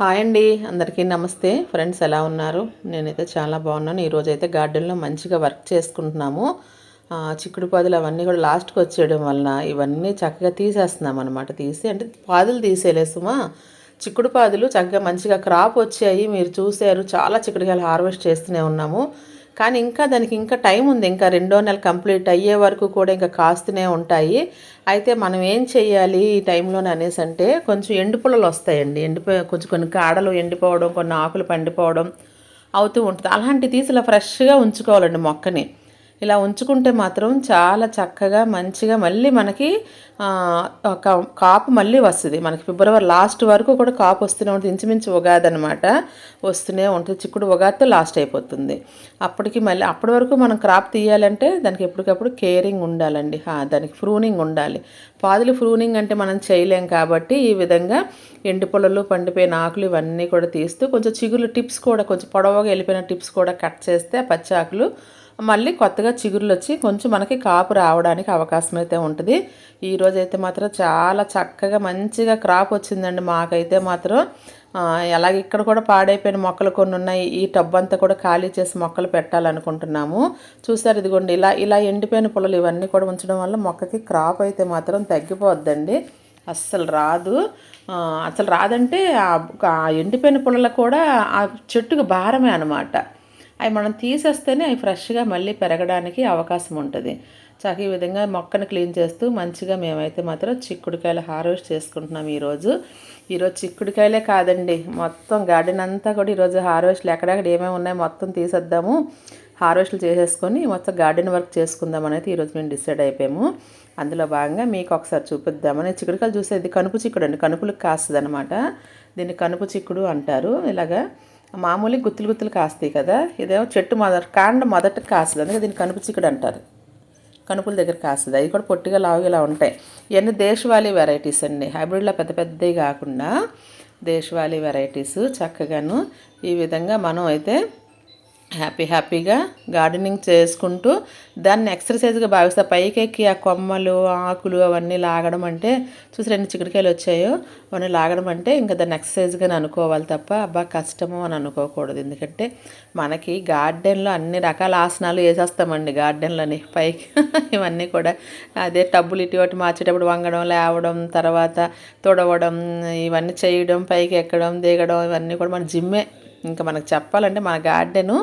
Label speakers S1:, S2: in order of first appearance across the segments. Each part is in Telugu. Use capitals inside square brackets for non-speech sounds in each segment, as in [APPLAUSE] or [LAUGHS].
S1: హాయ్ అండి అందరికీ నమస్తే. ఫ్రెండ్స్ ఎలా ఉన్నారు? నేనైతే చాలా బాగున్నాను. ఈరోజైతే గార్డెన్లో మంచిగా వర్క్ చేసుకుంటున్నాము. చిక్కుడు పాదులు అవన్నీ కూడా లాస్ట్కి వచ్చేయడం వలన ఇవన్నీ చక్కగా తీసేస్తున్నాం అనమాట తీసి అంటే పాదులు తీసేలేసుమా చిక్కుడు పాదులు చక్కగా మంచిగా క్రాప్ వచ్చాయి. మీరు చూసారు చాలా చిక్కుడుకాయలు హార్వెస్ట్ చేస్తూనే ఉన్నాము. కానీ ఇంకా దానికి ఇంకా టైం ఉంది. ఇంకా రెండో నెల కంప్లీట్ అయ్యే వరకు కూడా ఇంకా కాస్తూనే ఉంటాయి. అయితే మనం ఏం చేయాలి ఈ టైంలోనే అనేసి అంటే కొంచెం ఎండుపుల్లలు వస్తాయండి. ఎండిపోయి కొంచెం కొన్ని కాడలు ఎండిపోవడం కొన్ని ఆకులు పండిపోవడం అవుతూ ఉంటుంది. అలాంటి తీసి ఇలా ఫ్రెష్గా ఉంచుకోవాలండి మొక్కని. ఇలా ఉంచుకుంటే మాత్రం చాలా చక్కగా మంచిగా మళ్ళీ మనకి ఒక కాపు మళ్ళీ వస్తుంది. మనకి ఫిబ్రవరి లాస్ట్ వరకు కూడా కాపు వస్తూనే ఉంటుంది. ఇంచుమించు ఉగాది అనమాట వస్తూనే ఉంటుంది. చిక్కుడు ఉగాదితో లాస్ట్ అయిపోతుంది. అప్పటికి మళ్ళీ అప్పటి వరకు మనం క్రాప్ తీయాలంటే దానికి ఎప్పటికప్పుడు కేరింగ్ ఉండాలండి. దానికి ఫ్రూనింగ్ ఉండాలి. పాదులు ఫ్రూనింగ్ అంటే మనం చేయలేం కాబట్టి ఈ విధంగా ఎండు పొలలు పండిపోయిన ఆకులు ఇవన్నీ కూడా తీస్తూ కొంచెం చిగురు టిప్స్ కూడా కొంచెం పొడవుగా వెళ్ళిపోయిన టిప్స్ కూడా కట్ చేస్తే ఆ పచ్చి ఆకులు మళ్ళీ కొత్తగా చిగురులు వచ్చి కొంచెం మనకి కాపు రావడానికి అవకాశం అయితే ఉంటుంది. ఈరోజైతే అయితే మాత్రం చాలా చక్కగా మంచిగా క్రాప్ వచ్చిందండి మాకైతే మాత్రం. అలాగే ఇక్కడ కూడా పాడైపోయిన మొక్కలు కొన్ని ఉన్నాయి. ఈ టబ్ అంతా కూడా ఖాళీ చేసి మొక్కలు పెట్టాలనుకుంటున్నాము. చూసారు ఇదిగోండి ఇలా ఇలా ఎండిపోయిన పొలలు ఇవన్నీ కూడా ఉంచడం వల్ల మొక్కకి క్రాప్ అయితే మాత్రం తగ్గిపోద్దండి. అస్సలు రాదు. అసలు రాదంటే ఆ- ఆ ఎండిపోయిన పొలలు కూడా ఆ చెట్టుకు భారమే అనమాట అవి మనం తీసేస్తేనే అవి ఫ్రెష్గా మళ్ళీ పెరగడానికి అవకాశం ఉంటుంది. చక్క ఈ విధంగా మొక్కను క్లీన్ చేస్తూ మంచిగా మేమైతే మాత్రం చిక్కుడుకాయలు హార్వెస్ట్ చేసుకుంటున్నాం ఈరోజు. ఈరోజు చిక్కుడుకాయలే కాదండి. మొత్తం గార్డెన్ అంతా కూడా ఈరోజు హార్వెస్ట్లు ఎక్కడెక్కడ ఏమేమి ఉన్నాయో మొత్తం తీసేద్దాము. హార్వెస్ట్లు చేసేసుకొని మొత్తం గార్డెన్ వర్క్ చేసుకుందాం అనేది ఈరోజు మేము డిసైడ్ అయిపోయాము. అందులో భాగంగా మీకు ఒకసారి చూపిద్దామని చిక్కుడుకాయలు చూసేది కనుపు చిక్కుడు అండి. కనుపులకు కాస్తుంది అనమాట దీన్ని కనుపు చిక్కుడు అంటారు. ఇలాగా మామూలు గుత్తులు గుత్తులు కాస్తాయి కదా ఇదేమో చెట్టు మొదట కాండ మొదట కాస్తుంది. అందుకే దీన్ని కనుపు చిక్కుడు అంటారు. కనుపుల దగ్గర కాస్తుంది. అవి కూడా పొట్టిగా లావుగా ఇలా ఉంటాయి. ఇవన్నీ దేశవాళీ వెరైటీస్ అండి. హైబ్రిడ్లో పెద్ద పెద్దవి కాకుండా దేశవాళీ వెరైటీస్ చక్కగాను ఈ విధంగా మనం అయితే హ్యాపీ హ్యాపీగా గార్డెనింగ్ చేసుకుంటూ దాన్ని ఎక్సర్సైజ్గా భావిస్తా. పైకి ఎక్కి ఆ కొమ్మలు ఆకులు అవన్నీ లాగడం అంటే చూసి రెండు చిక్కుడుకాయలు వచ్చాయో అవన్నీ లాగడం అంటే ఇంకా దాన్ని ఎక్సర్సైజ్గా అనుకోవాలి తప్ప అబ్బా కష్టము అని అనుకోకూడదు. ఎందుకంటే మనకి గార్డెన్లో అన్ని రకాల ఆసనాలు వేసేస్తామండి గార్డెన్లోని. పైకి [LAUGHS] ఇవన్నీ కూడా అదే టబ్బులు ఇటు అటు మార్చేటప్పుడు వంగడం లేవడం తర్వాత తుడవడం ఇవన్నీ చేయడం పైకి ఎక్కడం దిగడం ఇవన్నీ కూడా మన జిమ్మే ఇంకా మనకు చెప్పాలంటే మన గార్డెను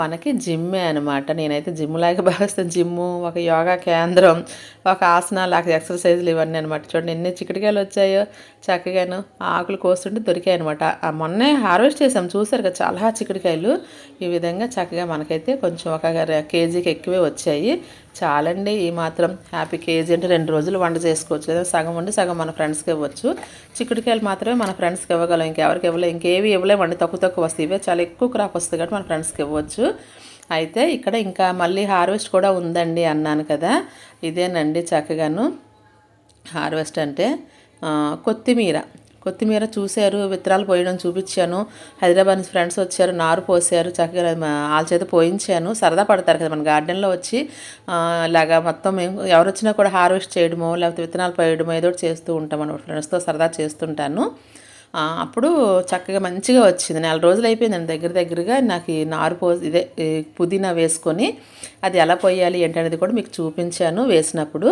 S1: మనకి జిమ్మే అనమాట నేనైతే జిమ్ లాగా భావిస్తాను. జిమ్ము ఒక యోగా కేంద్రం ఒక ఆసనాలు ఎక్సర్సైజ్లు ఇవన్నీ అనమాట చూడండి ఎన్ని చిక్కడికాయలు వచ్చాయో. చక్కగాను ఆకులు కోస్తుంటే దొరికాయి అనమాట మొన్నే హార్వెస్ట్ చేసాం చూసారు కదా చాలా చిక్కడికాయలు ఈ విధంగా చక్కగా మనకైతే కొంచెం ఒక కేజీకి ఎక్కువే వచ్చాయి. చాలండి ఈ మాత్రం హ్యాపీ కేజీ అంటే రెండు రోజులు వంట చేసుకోవచ్చు లేదా సగం వండి సగం మన ఫ్రెండ్స్కి ఇవ్వచ్చు. చిక్కుడుకాయలు మాత్రమే మన ఫ్రెండ్స్కి ఇవ్వగలం. ఇంకెవరికి ఇవ్వలేం ఇంకేవి ఇవ్వలేమండి. తక్కువ తక్కువ వస్తాయి. ఇవే చాలా ఎక్కువ క్రాప్ వస్తుంది కాబట్టి మన ఫ్రెండ్స్కి ఇవ్వచ్చు. అయితే ఇక్కడ ఇంకా మళ్ళీ హార్వెస్ట్ కూడా ఉందండి అన్నాను కదా. ఇదేనండి చక్కగాను. హార్వెస్ట్ అంటే కొత్తిమీర. కొత్తిమీర చూశారు విత్తనాలు పోయడం చూపించాను. హైదరాబాద్ నుంచి ఫ్రెండ్స్ వచ్చారు నారు పోసారు చక్కగా వాళ్ళ చేత పోయించాను. సరదా పడతారు కదా మన గార్డెన్లో వచ్చి ఇలాగా మొత్తం మేము ఎవరు వచ్చినా కూడా హార్వెస్ట్ చేయడమో లేకపోతే విత్తనాలు పోయడమో ఏదో చేస్తూ ఉంటాం అనమాట ఫ్రెండ్స్తో సరదా చేస్తుంటాను. అప్పుడు చక్కగా మంచిగా వచ్చింది. నెల రోజులు అయిపోయిందండి. దగ్గర దగ్గరగా నాకు ఈ నారు పో ఇదే పుదీనా వేసుకొని అది ఎలా పోయాలి ఏంటనేది కూడా మీకు చూపించాను వేసినప్పుడు.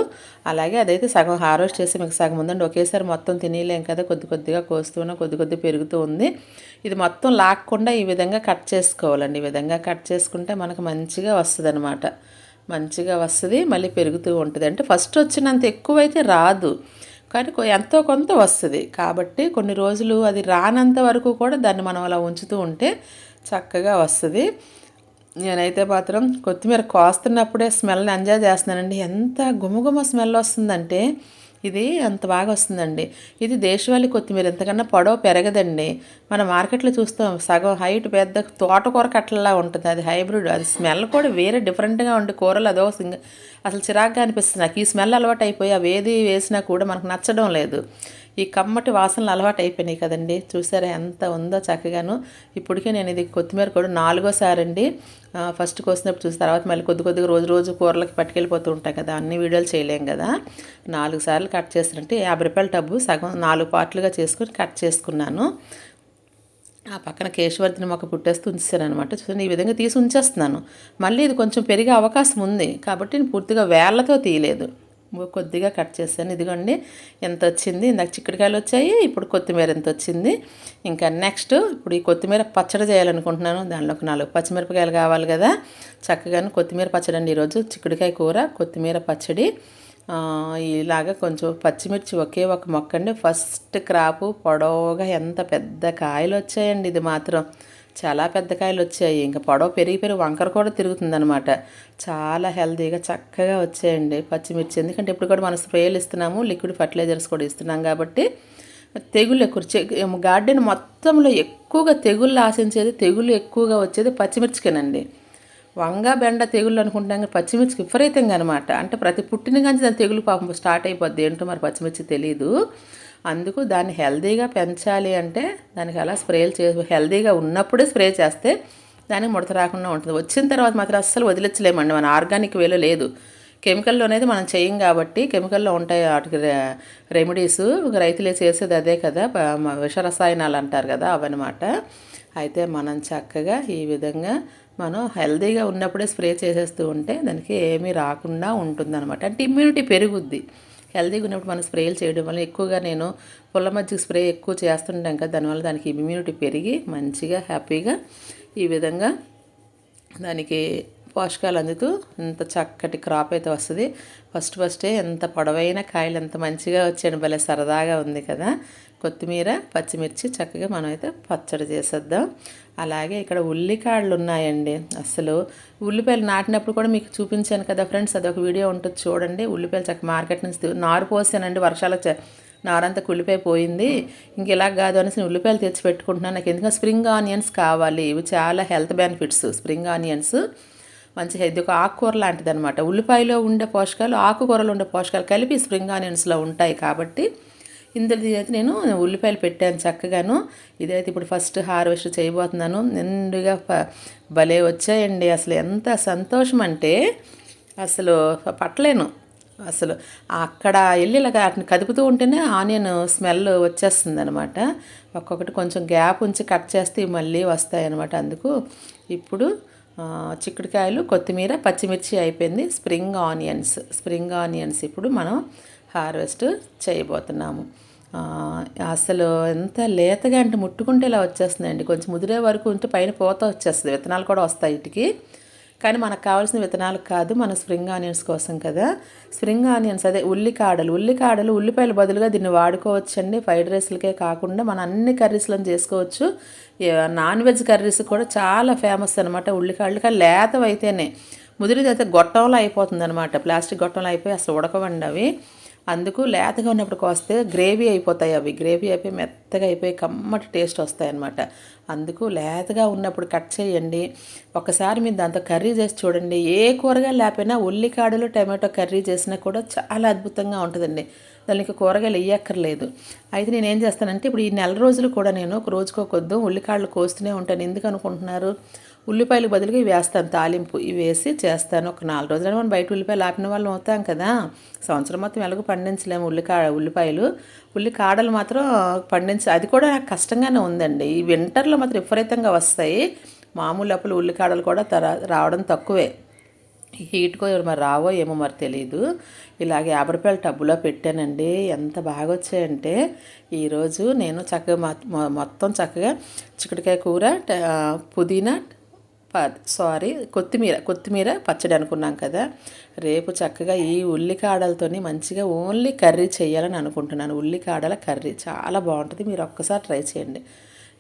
S1: అలాగే అదైతే సగం హార్వెస్ట్ చేసి మీకు సగం ఉందండి. ఒకేసారి మొత్తం తినేయలేం కదా కొద్ది కొద్దిగా కోస్తూనే కొద్ది కొద్ది పెరుగుతూ ఉంది. ఇది మొత్తం లాక్కుండా ఈ విధంగా కట్ చేసుకోవాలండి. ఈ విధంగా కట్ చేసుకుంటే మనకు మంచిగా వస్తుంది మంచిగా వస్తుంది మళ్ళీ పెరుగుతూ ఉంటుంది. అంటే ఫస్ట్ వచ్చినంత ఎక్కువైతే రాదు. కానీ ఎంతో కొంత వస్తుంది. కాబట్టి కొన్ని రోజులు అది రానంత వరకు కూడా దాన్ని మనం అలా ఉంచుతూ ఉంటే చక్కగా వస్తుంది. నేనైతే మాత్రం కొత్తిమీర కోస్తున్నప్పుడే స్మెల్ని ఎంజాయ్ చేస్తున్నానండి. ఎంత గుమగుమ స్మెల్ వస్తుందంటే ఇది అంత బాగా వస్తుందండి ఇది దేశవాళీ కొత్తిమీర. ఎంతకన్నా పొడవు పెరగదండి. మన మార్కెట్లో చూస్తాం సగం హైట్ పెద్ద తోటకూర కట్టలా ఉంటుంది. అది హైబ్రిడ్. అది స్మెల్ కూడా వేరే డిఫరెంట్గా ఉండే కూరలు అదో సింగ అసలు చిరాగ్గా అనిపిస్తుంది. నాకు ఈ స్మెల్ అలవాటు అయిపోయి అవి ఏది వేసినా కూడా మనకు నచ్చడం లేదు. ఈ కమ్మటి వాసనలు అలవాటు అయిపోయినాయి కదండి. చూసారా ఎంత ఉందో చక్కగాను. ఇప్పటికే నేను ఇది కొత్తిమీర కూడా నాలుగోసారి అండి ఫస్ట్ కోసినప్పుడు చూసి తర్వాత మళ్ళీ కొద్ది కొద్దిగా రోజు రోజు కూరలకి పట్టుకెళ్ళిపోతూ ఉంటాం కదా అన్ని వీడియోలు చేయలేం కదా. నాలుగు సార్లు కట్ చేసినట్టు యాభై రూపాయల టబ్బు సగం నాలుగు పార్ట్లుగా చేసుకుని కట్ చేసుకున్నాను. ఆ పక్కన కేశవర్ధన మొక్క పుట్టేస్తూ ఉంచాను అనమాట చూడండి ఈ విధంగా తీసి ఉంచేస్తున్నాను. మళ్ళీ ఇది కొంచెం పెరిగే అవకాశం ఉంది కాబట్టి నేను పూర్తిగా వేళ్ళతో తీయలేదు. కొద్దిగా కట్ చేశాను. ఇదిగోండి ఎంత వచ్చింది ఇందాక చిక్కడికాయలు వచ్చాయి ఇప్పుడు కొత్తిమీర ఎంత వచ్చింది ఇంకా నెక్స్ట్ ఇప్పుడు ఈ కొత్తిమీర పచ్చడి చేయాలనుకుంటున్నాను. దానిలో ఒక నాలుగు పచ్చిమిరపకాయలు కావాలి కదా. చక్కగాను కొత్తిమీర పచ్చడి అండి ఈరోజు. చిక్కుడుకాయ కూర కొత్తిమీర పచ్చడి. ఇలాగ కొంచెం పచ్చిమిర్చి ఒకే ఒక మొక్క అండి ఫస్ట్ క్రాపు పొడవుగా ఎంత పెద్ద కాయలు వచ్చాయండి. ఇది మాత్రం చాలా పెద్ద కాయలు వచ్చాయి ఇంకా పొడవ పెరిగి పెరిగి వంకర కూడా తిరుగుతుందనమాట చాలా హెల్తీగా చక్కగా వచ్చాయండి పచ్చిమిర్చి. ఎందుకంటే ఇప్పుడు కూడా మనం స్ప్రేలు ఇస్తున్నాము లిక్విడ్ ఫర్టిలైజర్స్ కూడా ఇస్తున్నాం కాబట్టి తెగుళ్ళు ఎక్కువ గార్డెన్ మొత్తంలో ఎక్కువగా తెగుళ్ళు ఆశించేది తెగుళ్ళు ఎక్కువగా వచ్చేది పచ్చిమిర్చికేనండి. వంగ బెండ తెగుళ్ళు అనుకుంటాం కానీ పచ్చిమిర్చికి విపరీతంగా అనమాట అంటే ప్రతి పుట్టిన కానీ దాని తెగులు పాపం స్టార్ట్ అయిపోద్ది. ఏంటో మరి పచ్చిమిర్చి తెలియదు అందుకు దాన్ని హెల్దీగా పెంచాలి అంటే దానికి అలా స్ప్రేలు చే హెల్దీగా ఉన్నప్పుడే స్ప్రే చేస్తే దానికి ముడత రాకుండా ఉంటుంది. వచ్చిన తర్వాత మాత్రం అస్సలు వదిలించలేమండి. మన ఆర్గానిక్ వేలో లేదు. కెమికల్లో అనేది మనం చేయం కాబట్టి కెమికల్లో ఉంటాయి వాటికి రెమెడీస్. రైతులే చేసేది అదే కదా. విష రసాయనాలు అంటారు కదా అవన్నమాట. అయితే మనం చక్కగా ఈ విధంగా మనం హెల్తీగా ఉన్నప్పుడే స్ప్రే చేసేస్తూ ఉంటే దానికి ఏమీ రాకుండా ఉంటుందన్నమాట. అంటే ఇమ్యూనిటీ పెరుగుద్ది. హెల్తీగా ఉన్నప్పుడు మనం స్ప్రేలు చేయడం వల్ల ఎక్కువగా నేను పుల్ల మజ్జిగ స్ప్రే ఎక్కువ చేస్తుంటాం కదా దానివల్ల దానికి ఇమ్యూనిటీ పెరిగి మంచిగా హ్యాపీగా ఈ విధంగా దానికి పోషకాలు అందుతూ ఇంత చక్కటి క్రాప్ అయితే వస్తుంది. ఫస్ట్ ఫస్టే ఎంత పొడవైన కాయలు ఎంత మంచిగా వచ్చాయని భలే సరదాగా ఉంది కదా. కొత్తిమీర పచ్చిమిర్చి చక్కగా మనం అయితే పచ్చడి చేసేద్దాం. అలాగే ఇక్కడ ఉల్లికాడలు ఉన్నాయండి అసలు ఉల్లిపాయలు నాటినప్పుడు కూడా మీకు చూపించాను కదా ఫ్రెండ్స్ అదొక వీడియో ఉంటుంది చూడండి. ఉల్లిపాయలు చక్క మార్కెట్ నుంచి నారు పోసానండి వర్షాలకు నారంతా కుళ్ళిపోయి పోయింది. ఇంక ఇలా కాదు అనేసి ఉల్లిపాయలు తెచ్చి పెట్టుకుంటున్నాను. నాకు ఎందుకంటే స్ప్రింగ్ ఆనియన్స్ కావాలి. ఇవి చాలా హెల్త్ బెనిఫిట్స్ స్ప్రింగ్ ఆనియన్స్. మంచి ఇది ఒక ఆకుకూర లాంటిది అనమాట ఉల్లిపాయలో ఉండే పోషకాలు ఆకుకూరలో ఉండే పోషకాలు కలిపి స్ప్రింగ్ ఆనియన్స్లో ఉంటాయి కాబట్టి ఇందులో అయితే నేను ఉల్లిపాయలు పెట్టాను చక్కగాను. ఇదైతే ఇప్పుడు ఫస్ట్ హార్వెస్ట్ చేయబోతున్నాను. నిండుగా భలే వచ్చాయండి. అసలు ఎంత సంతోషం అంటే అసలు పట్టలేను. అసలు అక్కడ వెళ్ళి ఇలా వాటిని కదుపుతూ ఉంటేనే ఆనియన్ స్మెల్ వచ్చేస్తుంది అనమాట ఒక్కొక్కటి కొంచెం గ్యాప్ ఉంచి కట్ చేస్తే మళ్ళీ వస్తాయి అనమాట అందుకు. ఇప్పుడు చిక్కుడుకాయలు కొత్తిమీర పచ్చిమిర్చి అయిపోయింది. Spring onions. స్ప్రింగ్ ఆనియన్స్ ఇప్పుడు మనం హార్వెస్ట్ చేయబోతున్నాము. అసలు ఎంత లేతగా అంటే ముట్టుకుంటే ఇలా వచ్చేస్తుందండి. కొంచెం ముదిరే వరకు ఉంటే పైన పోత వచ్చేస్తుంది. విత్తనాలు కూడా వస్తాయి ఇటుకి. కానీ మనకు కావాల్సిన విత్తనాలు కాదు. మన స్ప్రింగ్ ఆనియన్స్ కోసం కదా. స్ప్రింగ్ ఆనియన్స్ అదే ఉల్లికాడలు. ఉల్లికాడలు ఉల్లిపాయలు బదులుగా దీన్ని వాడుకోవచ్చండి. ఫ్రైడ్ రైస్లకే కాకుండా మన అన్ని కర్రీస్లను చేసుకోవచ్చు. నాన్ వెజ్ కర్రీస్ కూడా చాలా ఫేమస్ అనమాట ఉల్లికాడలు కానీ లేతవైతేనే. ముదిరిదైతే అయితే గొట్టంలో అయిపోతుంది అనమాట ప్లాస్టిక్ గొట్టంలో అయిపోయి అసలు ఉడకవండి అవి. అందుకు లేతగా ఉన్నప్పుడు కోస్తే గ్రేవీ అయిపోతాయి అవి. గ్రేవీ అయిపోయి మెత్తగా అయిపోయి కమ్మటి టేస్ట్ వస్తాయి అన్నమాట అందుకు లేతగా ఉన్నప్పుడు కట్ చేయండి. ఒకసారి మీరు దాంతో కర్రీ చేసి చూడండి. ఏ కూరగాయలు లేకపోయినా ఉల్లికాడలు టమాటో కర్రీ చేసినా కూడా చాలా అద్భుతంగా ఉంటుందండి. దానికి కూరగాయలు వేయక్కర్లేదు. అయితే నేను ఏం చేస్తానంటే ఇప్పుడు ఈ నెల రోజులు కూడా నేను ఒక రోజుకో కొద్దు ఉల్లికాడలు కోస్తూనే ఉంటాను. ఎందుకు అనుకుంటున్నారు? ఉల్లిపాయలు బదులుగా ఇవి వేస్తాను. తాలింపు ఇవి వేసి చేస్తాను. ఒక నాలుగు రోజులు మనం బయట ఉల్లిపాయలు ఆపిన వాళ్ళం అవుతాం కదా. సంవత్సరం మొత్తం ఎలాగో పండించలేము ఉల్లికా ఉల్లిపాయలు. ఉల్లి కాడలు మాత్రం పండించ అది కూడా నాకు కష్టంగానే ఉందండి. ఈ వింటర్లో మాత్రం విపరీతంగా వస్తాయి. మామూలు అప్పులు ఉల్లికాడలు కూడా తర రావడం తక్కువే. హీట్కో మరి రావో ఏమో మరి తెలియదు ఇలాగే యాభై రూపాయల టబ్బులో పెట్టానండి. ఎంత బాగా వచ్చాయంటే ఈరోజు నేను చక్కగా మొత్తం చక్కగా చిక్కుడుకాయ కూర పుదీనా సారీ కొత్తిమీర కొత్తిమీర పచ్చడి అనుకున్నాం కదా. రేపు చక్కగా ఈ ఉల్లికాడలతోని మంచిగా ఓన్లీ కర్రీ చేయాలని అనుకుంటున్నాను. ఉల్లికాడల కర్రీ చాలా బాగుంటుంది. మీరు ఒక్కసారి ట్రై చేయండి.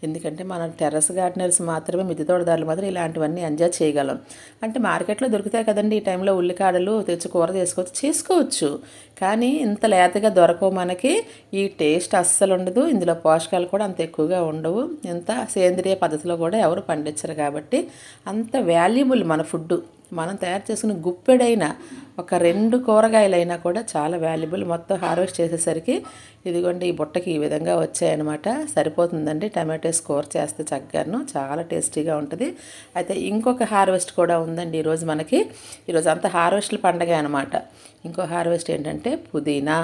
S1: ఎందుకంటే మన టెర్రస్ గార్డెనర్స్ మాత్రమే మిద్దె తోటదారులు మాత్రం ఇలాంటివన్నీ ఎంజాయ్ చేయగలం. అంటే మార్కెట్లో దొరుకుతాయి కదండి ఈ టైంలో ఉల్లికాడలు తెచ్చి కూర చేసుకోవచ్చు చేసుకోవచ్చు. కానీ ఇంత లేతగా దొరకవు మనకి. ఈ టేస్ట్ అస్సలు ఉండదు. ఇందులో పోషకాలు కూడా అంత ఎక్కువగా ఉండవు. ఇంత సేంద్రియ పద్ధతిలో కూడా ఎవరు పండించరు కాబట్టి అంత వాల్యుబుల్ మన ఫుడ్ మనం తయారు చేసుకున్న గుప్పెడైన ఒక రెండు కూరగాయలైనా కూడా చాలా వాల్యుబుల్ మొత్తం హార్వెస్ట్ చేసేసరికి ఇదిగోండి ఈ బుట్టకి ఈ విధంగా వచ్చాయన్నమాట. సరిపోతుందండి. టమాటోస్ కూర చేస్తే చక్కగాను చాలా టేస్టీగా ఉంటుంది. అయితే ఇంకొక హార్వెస్ట్ కూడా ఉందండి ఈరోజు మనకి. ఈరోజు అంత హార్వెస్ట్ల పండగ అనమాట ఇంకో హార్వెస్ట్ ఏంటంటే పుదీనా.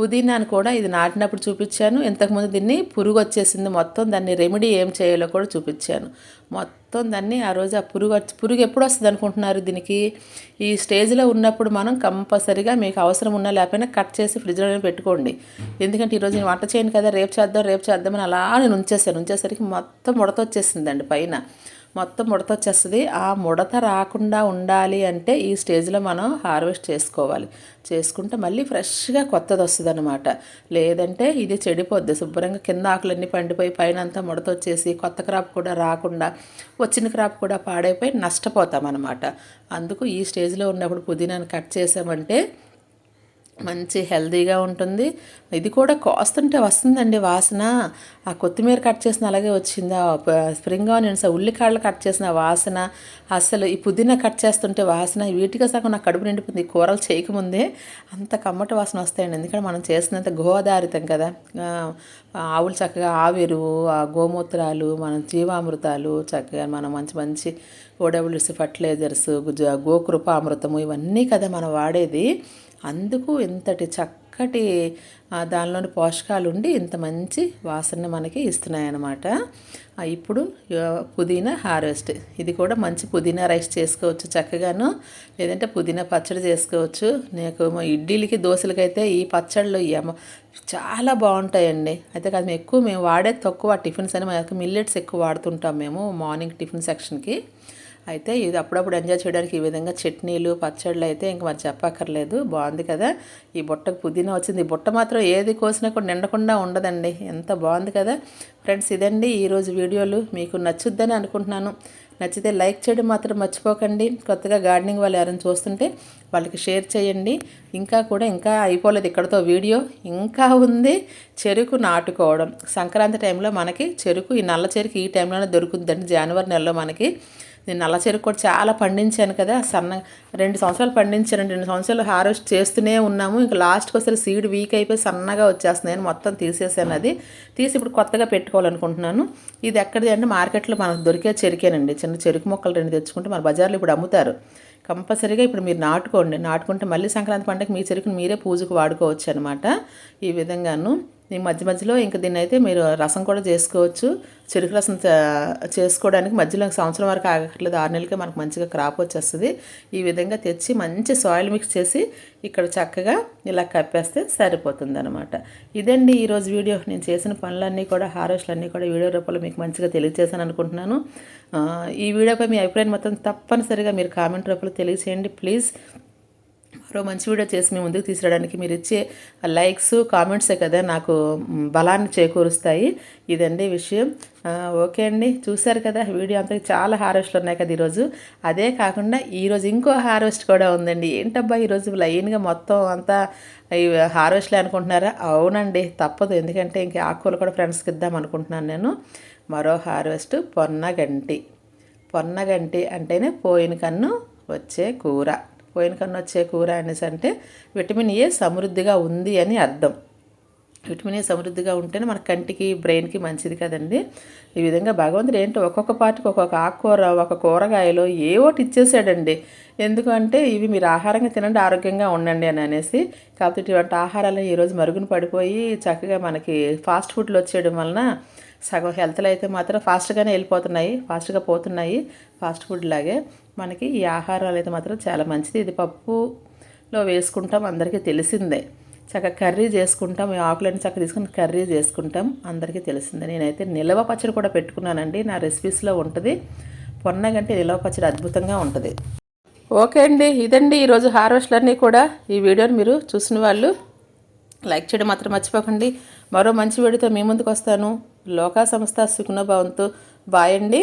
S1: పుదీనాను కూడా ఇది నాటినప్పుడు చూపించాను. ఇంతకుముందు దీన్ని పురుగు వచ్చేసింది మొత్తం దాన్ని రెమెడీ ఏం చేయాలో కూడా చూపించాను. మొత్తం దాన్ని ఆ రోజు ఆ పురుగు వచ్చి- పురుగు ఎప్పుడు వస్తుంది అనుకుంటున్నారు దీనికి? ఈ స్టేజ్లో ఉన్నప్పుడు మనం కంపల్సరీగా మీకు అవసరం ఉన్నా లేకపోయినా కట్ చేసి ఫ్రిడ్జ్లోనే పెట్టుకోండి. ఎందుకంటే ఈరోజు నేను వంట చేయను కదా రేపు చేద్దాం రేపు చేద్దామని అలా నేను ఉంచేసాను ఉంచేసరికి మొత్తం ముడత వచ్చేసిందండి పైన. మొత్తం ముడత వచ్చేస్తుంది ఆ ముడత రాకుండా ఉండాలి అంటే ఈ స్టేజ్లో మనం హార్వెస్ట్ చేసుకోవాలి. చేసుకుంటే మళ్ళీ ఫ్రెష్గా కొత్తది వస్తుంది అనమాట లేదంటే ఇది చెడిపోద్ది. శుభ్రంగా కింద ఆకులన్నీ పండిపోయి పైన అంతా ముడత వచ్చేసి కొత్త క్రాప్ కూడా రాకుండా వచ్చిన క్రాప్ కూడా పాడైపోయి నష్టపోతాం అనమాట అందుకు ఈ స్టేజ్లో ఉన్నప్పుడు పుదీనాను కట్ చేసామంటే మంచి హెల్దీగా ఉంటుంది. ఇది కూడా కోస్తుంటే వస్తుందండి వాసన. ఆ కొత్తిమీర కట్ చేసిన అలాగే వచ్చింది. ఆ స్ప్రింగ్ ఆనియన్స్ ఆ ఉల్లికాడలు కట్ చేసిన వాసన. అసలు ఈ పుదీనా కట్ చేస్తుంటే వాసన. వీటికి సగం నా కడుపు నిండిపోయింది. కూరలు చేయకముందే అంత కమ్మటి వాసన వస్తాయండి. ఎందుకంటే మనం చేసినంత గోదారితం కదా. ఆవులు చక్కగా ఆవిరు ఆ గోమూత్రాలు మన జీవామృతాలు చక్కగా మనం మంచి మంచి ఓడబ్ల్యూసి ఫర్టిలైజర్స్ గోకృప అమృతము ఇవన్నీ కదా మనం వాడేది. అందుకు ఇంతటి చక్కటి దానిలోని పోషకాలు ఉండి ఇంత మంచి వాసన మనకి ఇస్తున్నాయన్నమాట. ఇప్పుడు పుదీనా హార్వెస్ట్. ఇది కూడా మంచి పుదీనా రైస్ చేసుకోవచ్చు చక్కగాను. లేదంటే పుదీనా పచ్చడి చేసుకోవచ్చు. నాకు ఇడ్లీలకి దోశలకైతే ఈ పచ్చళ్ళు చాలా బాగుంటాయండి. అయితే కాదు ఎక్కువ మేము వాడేది తక్కువ టిఫిన్స్ అని మాకు మిల్లెట్స్ ఎక్కువ వాడుతుంటాం మేము మార్నింగ్ టిఫిన్ సెక్షన్కి. అయితే ఇది అప్పుడప్పుడు ఎంజాయ్ చేయడానికి ఈ విధంగా చట్నీలు పచ్చళ్ళు అయితే ఇంక మరి చెప్పక్కర్లేదు. బాగుంది కదా? ఈ బుట్టకు పుదీనా వచ్చింది. ఈ బుట్ట మాత్రం ఏది కోసినా కూడా నిండకుండా ఉండదండి. ఎంత బాగుంది కదా? ఫ్రెండ్స్ ఇదండి ఈరోజు వీడియోలు. మీకు నచ్చుద్దని అనుకుంటున్నాను. నచ్చితే లైక్ చేయడం మాత్రం మర్చిపోకండి. కొత్తగా గార్డెనింగ్ వాళ్ళు ఎవరైనా చూస్తుంటే వాళ్ళకి షేర్ చేయండి. ఇంకా కూడా ఇంకా అయిపోలేదు ఇక్కడతో వీడియో. ఇంకా ఉంది చెరుకు నాటుకోవడం. సంక్రాంతి టైంలో మనకి చెరుకు ఈ నల్ల చెరుకు ఈ టైంలోనే దొరుకుతుందండి జనవరి నెలలో మనకి నేను నల్ల చెరుకు కూడా చాలా పండించాను కదా సన్న రెండు సంవత్సరాలు పండించాను రెండు సంవత్సరాలు హార్వెస్ట్ చేస్తూనే ఉన్నాము. ఇంకా లాస్ట్కి ఒకసారి సీడ్ వీక్ అయిపోయి సన్నగా వచ్చేస్తుంది నేను మొత్తం తీసేసాను అది. తీసి ఇప్పుడు కొత్తగా పెట్టుకోవాలనుకుంటున్నాను. ఇది ఎక్కడిది అంటే మార్కెట్లో మనకు దొరికే చెరుకేనండి. చిన్న చెరుకు మొక్కలు రెండు తెచ్చుకుంటే మన బజార్లో ఇప్పుడు అమ్ముతారు. కంపల్సరీగా ఇప్పుడు మీరు నాటుకోండి. నాటుకుంటే మళ్ళీ సంక్రాంతి పండగకి మీ చెరుకుని మీరే పూజకు వాడుకోవచ్చు అనమాట ఈ విధంగాను. ఈ మధ్య మధ్యలో ఇంకా దీన్ని అయితే మీరు రసం కూడా చేసుకోవచ్చు. చెరుకు రసం చేసుకోవడానికి మధ్యలో సంవత్సరం వరకు ఆగట్లేదు. ఆరు నెలలకే మనకు మంచిగా క్రాప్ వచ్చేస్తుంది. ఈ విధంగా తెచ్చి మంచి సాయిల్ మిక్స్ చేసి ఇక్కడ చక్కగా ఇలా కప్పేస్తే సరిపోతుంది అనమాట ఇదండి ఈరోజు వీడియో. నేను చేసిన పనులన్నీ కూడా హార్వెస్ట్లన్నీ కూడా వీడియో రూపంలో మీకు మంచిగా తెలియజేశాను అనుకుంటున్నాను. ఈ వీడియోపై మీ అభిప్రాయం మొత్తం తప్పనిసరిగా మీరు కామెంట్ రూపంలో తెలియజేయండి ప్లీజ్ మరో మంచి వీడియో చేసి మీ ముందుకు తీసుకురావడానికి మీరు ఇచ్చే లైక్స్ కామెంట్సే కదా నాకు బలాన్ని చేకూరుస్తాయి. ఇదండి విషయం. ఓకే అండి. చూశారు కదా వీడియో అంతా చాలా హార్వెస్ట్లు ఉన్నాయి కదా ఈరోజు. అదే కాకుండా ఈరోజు ఇంకో హార్వెస్ట్ కూడా ఉందండి. ఏంటబ్బా ఈరోజు లైన్గా మొత్తం అంతా ఈ హార్వెస్ట్లే అనుకుంటున్నారా? అవునండి తప్పదు. ఎందుకంటే ఇంక ఆకుకూరలు కూడా ఫ్రెండ్స్కి ఇద్దాం అనుకుంటున్నాను నేను. మరో హార్వెస్ట్ పొన్నగంటి. పొన్నగంటి అంటేనే పోయిన కన్ను వచ్చే కూర. పోయినకన్నా వచ్చే కూర అనేసి అంటే విటమిన్ ఏ సమృద్ధిగా ఉంది అని అర్థం. విటమిన్ ఏ సమృద్ధిగా ఉంటేనే మన కంటికి బ్రెయిన్కి మంచిది కదండి. ఈ విధంగా భగవంతుడు ఏంటో ఒక్కొక్క పాటికి ఒక్కొక్క ఆకుకూర ఒక కూరగాయలో ఏ ఒకటి ఇచ్చేసాడండి. ఎందుకంటే ఇవి మీరు ఆహారంగా తినండి ఆరోగ్యంగా ఉండండి అని అనేసి. కాకపోతే ఇటువంటి ఆహారాలు ఈరోజు మరుగున పడిపోయి చక్కగా మనకి ఫాస్ట్ ఫుడ్లు వచ్చేయడం వలన సగం హెల్త్లో అయితే మాత్రం ఫాస్ట్గానే వెళ్ళిపోతున్నాయి ఫాస్ట్గా పోతున్నాయి ఫాస్ట్ ఫుడ్ లాగే. మనకి ఈ ఆహారాలు అయితే మాత్రం చాలా మంచిది. ఇది పప్పులో వేసుకుంటాం అందరికీ తెలిసిందే. చక్కగా కర్రీ చేసుకుంటాం ఈ ఆకులన్నీ చక్కగా తీసుకుని కర్రీ చేసుకుంటాం అందరికీ తెలిసిందే. నేనైతే నిలవ పచ్చడి కూడా పెట్టుకున్నానండి. నా రెసిపీస్లో ఉంటుంది. పొన్నగంటే నిలవ పచ్చడి అద్భుతంగా ఉంటుంది. ఓకే అండి. ఇదండి ఈరోజు హార్వెస్ట్లన్నీ కూడా. ఈ వీడియోని మీరు చూసిన వాళ్ళు లైక్ చేయడం మాత్రం మర్చిపోకండి. మరో మంచి వీడియోతో మీ ముందుకు వస్తాను. లోకా సంస్థ సుఖనభవంతు బాయ్ అండి.